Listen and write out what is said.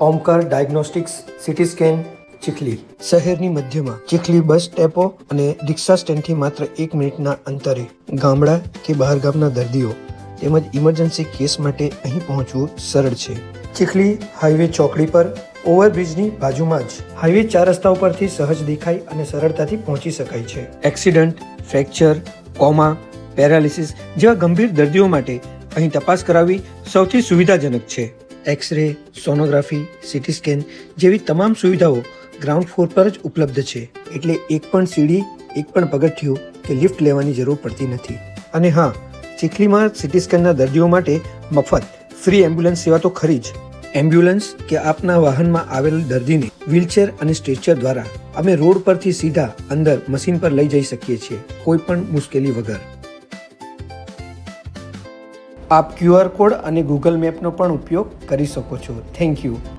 Omkar diagnostics city scan Chikhli. શહેરની મધ્યમાં Chikhli bus depot અને રિક્ષા સ્ટેન્ડથી માત્ર એક મિનિટના અંતરે ગામડા કે બહાર ગામના દર્દીઓ તેમજ ઇમરજન્સી કેસ માટે અહીં પહોંચવું સરળ છે. ચીખલી હાઈવે ચોકડી પર ઓવરબ્રિજની બાજુમાં જ. હાઈવે ચાર રસ્તા ઉપરથી સહજ દેખાય અને સરળતાથી પહોંચી શકાય છે. એક્સિડન્ટ ફ્રેક્ચર કોમા પેરાલિસિસ જેવા ગંભીર દર્દીઓ માટે અહીં તપાસ કરાવવી સૌથી સુવિધાજનક છે. એક્સરે સોનોગ્રાફી સિટી સ્કેન જેવી તમામ સુવિધાઓ ગ્રાઉન્ડ ફ્લોર પર જ ઉપલબ્ધ છે. એટલે એક પણ સીડી એક પણ પગથિયું કે લિફ્ટ લેવાની જરૂર પડતી નથી. અને હા, ચીખલીમાં સિટી સ્કેનના દર્દીઓ માટે મફત ફ્રી એમ્બ્યુલન્સ સેવા તો ખરી જ. એમ્બ્યુલન્સ કે આપના વાહનમાં આવેલ દર્દીને વ્હીલચેર અને સ્ટ્રેચર દ્વારા અમે રોડ પરથી સીધા અંદર મશીન પર લઈ જઈ શકીએ છીએ, કોઈ પણ મુશ્કેલી વગર. આપ ક્યુઆર કોડ અને ગૂગલ મેપનો પણ ઉપયોગ કરી શકો છો. Thank you